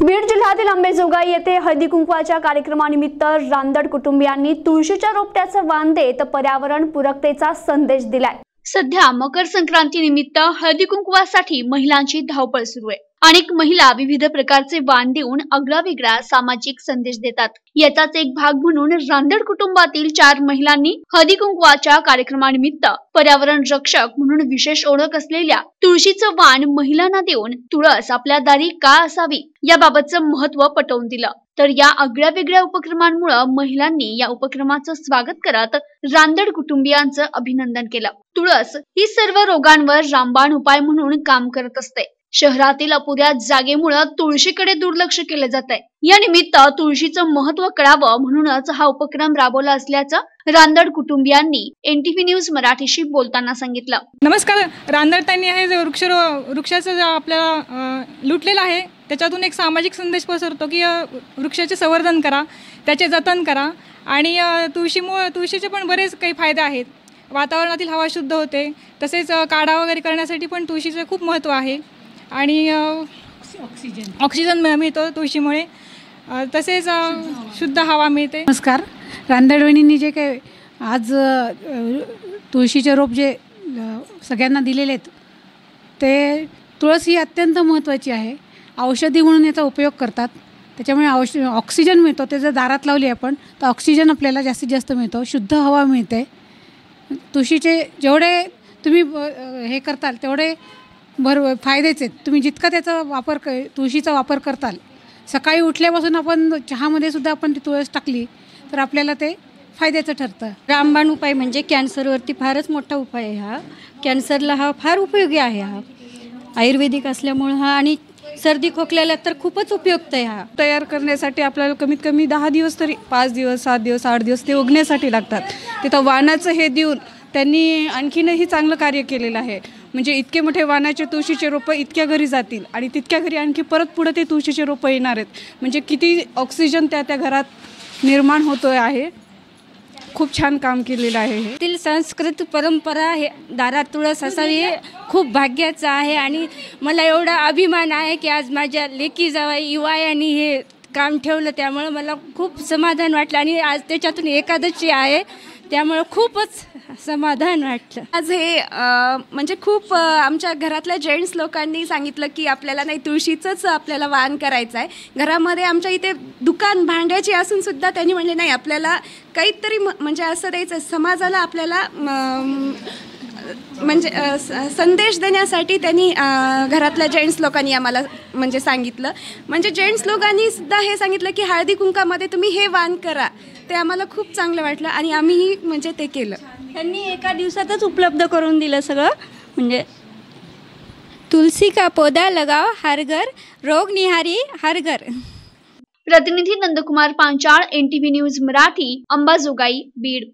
बीड जिल्ह्यातील अंबेजोगाई येथे हळदी कुंकवाच्या कार्यक्रमानिमित्त रांदड कुटुंबियांनी तुळशीच्या रोपट्याचं वाण देत पर्यावरण पूरकतेचा संदेश दिलाय. सध्या मकर संक्रांती निमित्त हळदी कुंकवासाठी महिलांची धावपळ सुरू आहे. अनेक महिला विविध प्रकारचे वाण देऊन आगळावेगळा सामाजिक संदेश देतात. याचाच एक भाग म्हणून रांदड कुटुंबातील चार महिलांनी हळदी कुंकवाच्या कार्यक्रमानिमित्त पर्यावरण रक्षक म्हणून विशेष ओळख असलेल्या तुळशीचं वाण महिलांना देऊन तुळस आपल्या दारी का असावी याबाबतचं महत्त्व पटवून दिलं. तर या आगळ्या वेगळ्या उपक्रमांमुळे महिलांनी या उपक्रमाचं स्वागत करत रांदड कुटुंबियांचं अभिनंदन केलं. तुळस ही सर्व रोगांवर रामबाण उपाय म्हणून काम करत असते. शहरातील अपुऱ्या जागेमुळे तुळशीकडे दुर्लक्ष केलं जात आहे या निमित्त तुळशीचं महत्त्व कळावं म्हणूनच हा उपक्रम राबवला असल्याचं रांदड कुटुंबियांनी एनटीव्ही न्यूज मराठीशी बोलताना सांगितलं. नमस्कार रांदळतांनी हे जे वृक्ष वृक्षाचं जे आपल्याला लुटलेलं आहे त्याच्यातून एक सामाजिक संदेश पसरतो की वृक्षाचे संवर्धन करा त्याचे जतन करा आणि तुळशीमुळं तुळशीमुळे तुळशीचे पण बरेच काही फायदे आहेत. वातावरणातील हवा शुद्ध होते तसेच काढा वगैरे करण्यासाठी पण तुळशीचं खूप महत्त्व आहे. आणि ऑक्सिजन. ऑक्सिजन मिळ- मिळतो तुळशीमुळे. तसेच शुद्ध हवा मिळते. नमस्कार. रांदडवणींनी जे काही आज तुळशीचे रोप जे सगळ्यांना दिलेले आहेत ते तुळस ही अत्यंत महत्त्वाची आहे. औषधी म्हणून याचा उपयोग करतात. त्याच्यामुळे औष ऑक्सिजन मिळतो. ते जर दारात लावली आपण तर ऑक्सिजन आपल्याला जास्तीत जास्त मिळतो. शुद्ध हवा मिळते. तुळशीचे जेवढे तुम्ही हे करताल तेवढे भर फायदेच आहेत. तुम्ही जितका त्याचा वापर क तुळशीचा वापर करताल सकाळी उठल्यापासून आपण चहामध्ये सुद्धा आपण ती तुळस टाकली तर आपल्याला ते फायद्याचं ठरतं. रामबाण उपाय म्हणजे कॅन्सरवरती फारच मोठा उपाय आहे हा. कॅन्सरला हा फार उपयोगी आहे हा. आयुर्वेदिक असल्यामुळं हा आणि सर्दी खोकल्याला तर खूपच उपयुक्त आहे हा. तयार करण्यासाठी आपल्याला कमीत कमी दहा दिवस तरी पाच दिवस सात दिवस आठ दिवस ते उगण्यासाठी लागतात. तिथं वाणाचं हे देऊन त्यांनी आणखीनही चांगलं कार्य केलेलं आहे. म्हणजे इतके मोठे वाणाचे तुळशीचे रोपं इतक्या घरी जातील आणि तितक्या घरी आणखी परत पुढं ते तुळशीचे रोपं येणार आहेत. म्हणजे किती ऑक्सिजन त्या त्या घरात निर्माण होतो आहे. खूप छान काम केलेलं आहे येथील तील संस्कृत परंपरा हे दारात तुळस असावी हे खूप भाग्याचं आहे आणि मला एवढा अभिमान आहे की आज माझ्या लेकी जावाई युवायांनी हे काम ठेवलं. त्यामुळं मला खूप समाधान वाटलं आणि आज त्याच्यातून एकादशी आहे. त्यामुळं खूपच समाधान वाटलं. आज हे म्हणजे खूप आमच्या घरातल्या जेंट्स लोकांनी सांगितलं की आपल्याला नाही तुळशीचंच आपल्याला वाण करायचं आहे. घरामध्ये आमच्या इथे दुकान भांड्याची असून सुद्धा त्यांनी म्हणले नाही आपल्याला काहीतरी म- म्हणजे असं द्यायचं समाजाला आपल्याला म्हणजे संदेश देण्यासाठी त्यांनी घरातल्या जेंट्स लोकांनी आम्हाला म्हणजे सांगितलं. म्हणजे जेंट्स लोकांनी सुद्धा हे सांगितलं की हळदी कुंकामध्ये तुम्ही हे वाण करा. ते आम्हाला खूप चांगलं वाटलं आणि आम्हीही म्हणजे ते केलं. त्यांनी एका दिवसातच उपलब्ध करून दिलं सगळं. म्हणजे तुलसी का पौधा लगाव हर घर रोग निहारी हर घर. प्रतिनिधी नंदकुमार पांचाळ एनटीव्ही न्यूज मराठी अंबाजोगाई बीड.